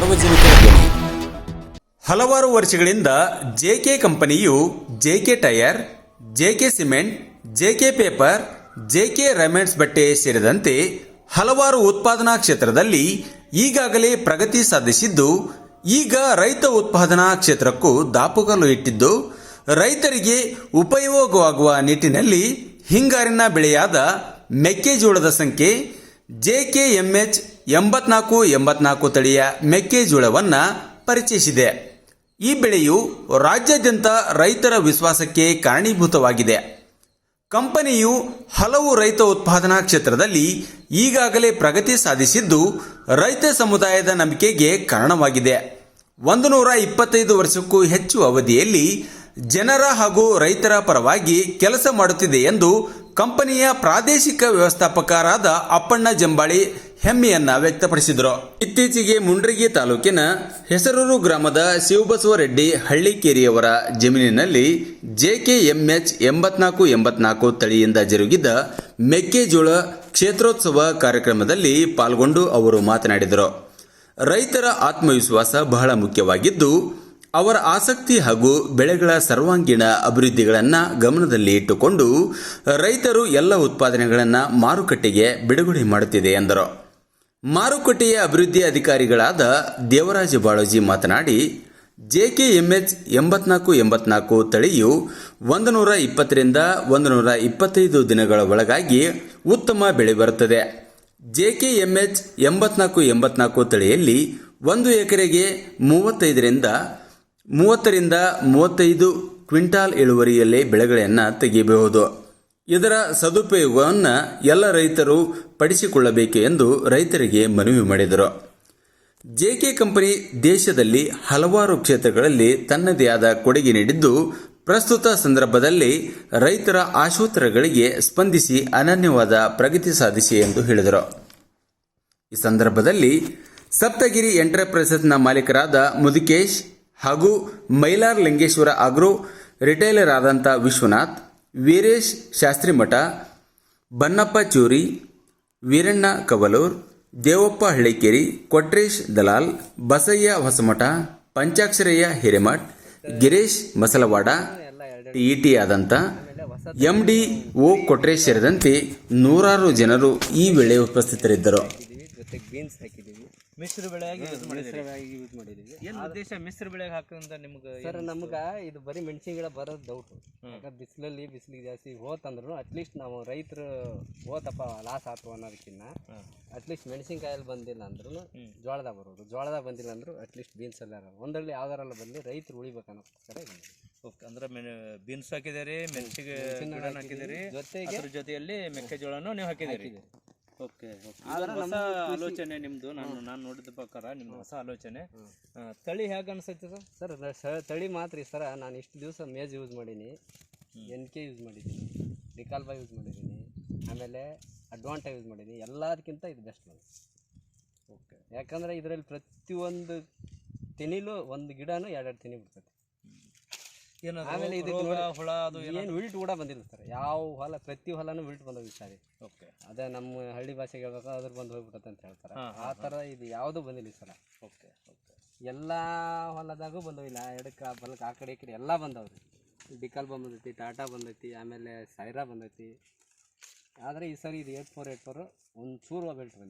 ಸಾರ್ವಜನಿಕರ ಧ್ವನಿ ಹಲವಾರು ವರ್ಷಗಳಿಂದ ಜೆಕೆ ಕಂಪನಿಯು JK tyre JK cement JK paper JK ರೆಮೆಂಟ್ಸ್ ಬಟ್ಟೆ ಸೇರಿದಂತೆ ಹಲವಾರು ಉತ್ಪಾದನಾ ಕ್ಷೇತ್ರದಲ್ಲಿ ಈಗಾಗಲೇ ಪ್ರಗತಿ ಸಾಧಿಸಿದ್ದು, ಈಗ ರೈತ ಉತ್ಪಾದನಾ ಕ್ಷೇತ್ರಕ್ಕೂ ದಾಪುಗಲು ಇಟ್ಟಿದ್ದು, ರೈತರಿಗೆ ಉಪಯೋಗವಾಗುವ ನಿಟ್ಟಿನಲ್ಲಿ ಹಿಂಗಾರಿನ ಬೆಳೆಯಾದ ಮೆಕ್ಕೆಜೋಳದ ಸಂಖ್ಯೆ ಜೆಕೆಎಂಎಚ್ ಎಂಬತ್ನಾಲ್ಕು ಎಂಬತ್ನಾಲ್ಕು ತಳಿಯ ಮೆಕ್ಕೆಜೋಳವನ್ನು ಪರಿಚಯಿಸಿದೆ. ಈ ಬೆಳೆಯು ರಾಜ್ಯಾದ್ಯಂತ ರೈತರ ವಿಶ್ವಾಸಕ್ಕೆ ಕಾರಣೀಭೂತವಾಗಿದೆ. ಕಂಪನಿಯು ಹಲವು ರೈತ ಉತ್ಪಾದನಾ ಕ್ಷೇತ್ರದಲ್ಲಿ ಈಗಾಗಲೇ ಪ್ರಗತಿ ಸಾಧಿಸಿದ್ದು ರೈತ ಸಮುದಾಯದ ನಂಬಿಕೆಗೆ ಕಾರಣವಾಗಿದೆ. ಒಂದು ನೂರ ಇಪ್ಪತ್ತೈದು ವರ್ಷಕ್ಕೂ ಹೆಚ್ಚು ಅವಧಿಯಲ್ಲಿ ಜನರ ಹಾಗೂ ರೈತರ ಪರವಾಗಿ ಕೆಲಸ ಮಾಡುತ್ತಿದೆ ಎಂದು ಕಂಪನಿಯ ಪ್ರಾದೇಶಿಕ ವ್ಯವಸ್ಥಾಪಕರಾದ ಅಪ್ಪಣ್ಣ ಜಂಬಾಳಿ ಹೆಮ್ಮೆಯನ್ನ ವ್ಯಕ್ತಪಡಿಸಿದರು. ಇತ್ತೀಚೆಗೆ ಮುಂಡ್ರಿಗಿ ತಾಲೂಕಿನ ಹೆಸರೂರು ಗ್ರಾಮದ ಶಿವಬಸವರೆಡ್ಡಿ ಹಳ್ಳಿಕೇರಿಯವರ ಜಮೀನಿನಲ್ಲಿ ಜೆಕೆಎಂಎಚ್ ಎಂಬತ್ನಾಲ್ಕು ಎಂಬತ್ನಾಲ್ಕು ತಳಿಯಿಂದ ಜರುಗಿದ ಮೆಕ್ಕೆಜೋಳ ಕ್ಷೇತ್ರೋತ್ಸವ ಕಾರ್ಯಕ್ರಮದಲ್ಲಿ ಪಾಲ್ಗೊಂಡು ಅವರು ಮಾತನಾಡಿದರು. ರೈತರ ಆತ್ಮವಿಶ್ವಾಸ ಬಹಳ ಮುಖ್ಯವಾಗಿದ್ದು, ಅವರ ಆಸಕ್ತಿ ಹಾಗೂ ಬೆಳೆಗಳ ಸರ್ವಾಂಗೀಣ ಅಭಿವೃದ್ಧಿಗಳನ್ನು ಗಮನದಲ್ಲಿ ಇಟ್ಟುಕೊಂಡು ರೈತರು ಎಲ್ಲ ಉತ್ಪಾದನೆಗಳನ್ನು ಮಾರುಕಟ್ಟೆಗೆ ಬಿಡುಗಡೆ ಮಾಡುತ್ತಿದೆ ಎಂದರು. ಮಾರುಕಟ್ಟೆಯ ಅಭಿವೃದ್ಧಿ ಅಧಿಕಾರಿಗಳಾದ ದೇವರಾಜ ಬಾಳೋಜಿ ಮಾತನಾಡಿ, ಜೆಕೆಎಂಎಚ್ ಎಂಬತ್ನಾಲ್ಕು ಎಂಬತ್ನಾಲ್ಕು ತಳಿಯು ಒಂದು ನೂರ ಇಪ್ಪತ್ತರಿಂದ ಒಂದು ನೂರ ಇಪ್ಪತ್ತೈದು ದಿನಗಳ ಒಳಗಾಗಿ ಉತ್ತಮ ಬೆಳೆ ಬರುತ್ತದೆ. ಜೆಕೆಎಂಎಚ್ ಎಂಬತ್ನಾಲ್ಕು ಎಂಬತ್ನಾಲ್ಕು ತಳಿಯಲ್ಲಿ ಒಂದು ಎಕರೆಗೆ ಮೂವತ್ತೈದರಿಂದ ಮೂವತ್ತರಿಂದ ಮೂವತ್ತೈದು ಕ್ವಿಂಟಾಲ್ ಇಳುವರಿಯಲ್ಲಿ ಬೆಳೆಗಳನ್ನು ತೆಗೆಯಬಹುದು. ಇದರ ಸದುಪಯೋಗವನ್ನು ಎಲ್ಲ ರೈತರು ಪಡಿಸಿಕೊಳ್ಳಬೇಕು ಎಂದು ರೈತರಿಗೆ ಮನವಿ ಮಾಡಿದರು. ಜೆಕೆ ಕಂಪನಿ ದೇಶದಲ್ಲಿ ಹಲವಾರು ಕ್ಷೇತ್ರಗಳಲ್ಲಿ ತನ್ನದೇ ಆದ ಕೊಡುಗೆ ನೀಡಿದ್ದು, ಪ್ರಸ್ತುತ ಸಂದರ್ಭದಲ್ಲಿ ರೈತರ ಆಶೋತ್ತರಗಳಿಗೆ ಸ್ಪಂದಿಸಿ ಅನನ್ಯವಾದ ಪ್ರಗತಿ ಸಾಧಿಸಿ ಎಂದು ಹೇಳಿದರು. ಈ ಸಂದರ್ಭದಲ್ಲಿ ಸಪ್ತಗಿರಿ ಎಂಟರ್ಪ್ರೈಸಸ್ನ ಮಾಲೀಕರಾದ ಮುದುಕೇಶ್ ಹಾಗೂ ಮೈಲಾರ್ ಲಿಂಗೇಶ್ವರ ಆಗ್ರೋ ರಿಟೈಲರ್ ಆದಂಥ ವಿಶ್ವನಾಥ್ ವೀರೇಶ್ ಶಾಸ್ತ್ರಿಮಠ ಬನ್ನಪ್ಪ ಚೂರಿ, ವೀರಣ್ಣ ಕವಲೂರ್, ದೇವಪ್ಪ ಹಳ್ಳಿಕೇರಿ, ಕೊಟ್ರೇಶ್ ದಲಾಲ್, ಬಸಯ್ಯ ಹೊಸಮಠ, ಪಂಚಾಕ್ಷರಯ್ಯ ಹಿರೇಮಠ್, ಗಿರೀಶ್ ಮಸಲವಾಡ ಟಿಇಟಿ ಆದಂಥ ಎಂ ಡಿ ಓ ಕೊಟ್ರೇಶ್ ಸೇರಿದಂತೆ ನೂರಾರು ಜನರು ಈ ವೇಳೆ ಉಪಸ್ಥಿತರಿದ್ದರು. ಮಿಶ್ರ ಬೆಳೆಯಾಗಿ ಯೂಸ್ ಮಾಡಿದ್ದೀರಿ. ಮಿಶ್ರವಾಗಿ ಯೂಸ್ ಮಾಡಿದೀವಿ ಏನು ಉದ್ದೇಶ ಮಿಶ್ರ ಬೆಳೆಗೆ ಹಾಕೋದ್ರಿಂದ ನಿಮ್ಗೆ ಸರ್ ನಮ್ಗೆ ಇದು ಬರೀ ಮೆಣಸಿನ ಗಿಡ ಬರೋದು ಡೌಟ್ ಯಾಕಂದ್ರೆ ಬಿಸಿಲಲ್ಲಿ ಬಿಸಿಲಿಗೆ ಜಾಸ್ತಿ ಹೋತಂದ್ರು ಅಟ್ಲೀಸ್ಟ್ ನಾವು ರೈತರು ಹೋತಪ್ಪ ಲಾಸ್ ಆತು ಅನ್ನೋದಕ್ಕಿಂತ ಅಟ್ಲೀಸ್ಟ್ ಮೆಣಸಿನ್ಕಾಯಲ್ಲಿ ಬಂದಿಲ್ಲ ಅಂದ್ರೂ ಜೋಳದಾಗ ಬರೋದು. ಜೋಳದಾಗ ಬಂದಿಲ್ಲ ಅಂದ್ರು ಅಟ್ಲೀಸ್ಟ್ ಬೀನ್ಸ್ ಎಲ್ಲ ಒಂದರಲ್ಲಿ ಯಾವ್ದಾರಲ್ಲ ಬಂದು ರೈತರು ಉಳಿಬೇಕನ್ನೋಸ್ಕರ ಬಂದಿದೆ ಓಕೆ ಅಂದ್ರೆ ಬೀನ್ಸ್ ಹಾಕಿದಿರಿ ಮೆಣಸಿಗೆ ಹಾಕಿದ್ದೀರಿ ಹಾಕಿದಿರಿ ಜೊತೆಗೆ ಜೊತೆಯಲ್ಲಿ ಮೆಕ್ಕೆಜೋಳನು ನೀವು ಹಾಕಿದಿರಿ ಓಕೆ ಹೊಸ ಆಲೋಚನೆ ನಿಮ್ದು ನಾನು ನಾನು ನೋಡಿದ ಪ್ರಕಾರ ನಿಮ್ಮ ಹೊಸ ಆಲೋಚನೆ. ಆ, ತಳಿ ಹೇಗೆ ಅನ್ಸೈತೆ ಸರ್? ಸರ್ ನ- ಸ- ತಳಿ ಮಾತ್ರ ಸರ ನಾನು ಇಷ್ಟು ದಿವಸ ಮೇಜ್ ಯೂಸ್ ಮಾಡೀನಿ. ಎನ್ ಕೆ ಯೂಸ್ ಮಾಡಿದ್ದೀನಿ ಡಿಕಾಲ್ಬಾ ಯೂಸ್ ಮಾಡಿದ್ದೀನಿ ಆಮೇಲೆ ಅಡ್ವಾಂಟೇಜ್ ಯೂಸ್ ಮಾಡಿದ್ದೀನಿ ಎಲ್ಲದಕ್ಕಿಂತ ಇದು ಬೆಸ್ಟ್ ನನಗೆ ಓಕೆ. ಯಾಕಂದ್ರೆ ಇದರಲ್ಲಿ ಪ್ರತಿಯೊಂದು ತಿನಿಲು ಒಂದು ಗಿಡನೂ ಎರಡೆರಡು ತಿನಿ ಬಿಡ್ತದೆ ಏನು ಆಮೇಲೆ ಹುಳ ಅದು ಏನು ವಿಲ್ಟ್ ಕೂಡ ಬಂದಿಲ್ಲ ಸರ್ ಯಾವ ಹೊಲ ಪ್ರತಿ ಹೊಲನೂ ವಿಲ್ಟ್ ಬಂದವು ಈ ಸಾರಿ. ಓಕೆ. ಅದೇ ನಮ್ಮ ಹಳ್ಳಿ ಭಾಷೆಗೆ ಹೇಳ್ಬೇಕು ಅದ್ರ ಬಂದು ಹೋಗ್ಬಿಟ್ಟತೆ ಅಂತ ಹೇಳ್ತಾರೆ. ಆ ಥರ ಇದು ಯಾವುದೂ ಬಂದಿಲ್ಲ ಈ ಸಲ. Okay okay. ಎಲ್ಲ ಹೊಲದಾಗೂ ಬಂದವಿಲ್ಲ ಎಡಕ್ಕೆ ಬಲಕ್ಕೆ ಆ ಕಡೆ ಈ ಕಡೆ ಎಲ್ಲ ಬಂದವ್ರಿ ಡಿಕಾಲ್ ಬಂದೈತಿ ಟಾಟಾ ಬಂದೈತಿ ಆಮೇಲೆ ಸೈರಾ ಬಂದೈತಿ. ಆದರೆ ಈ ಸರಿ ಇದು ಏಟ್ ಫೋರ್ ಏಟ್ ಫೋರ್ ಒಂದು ಚೂರು ಬೆಲ್ಟ್ ಬಂದಿದೆ.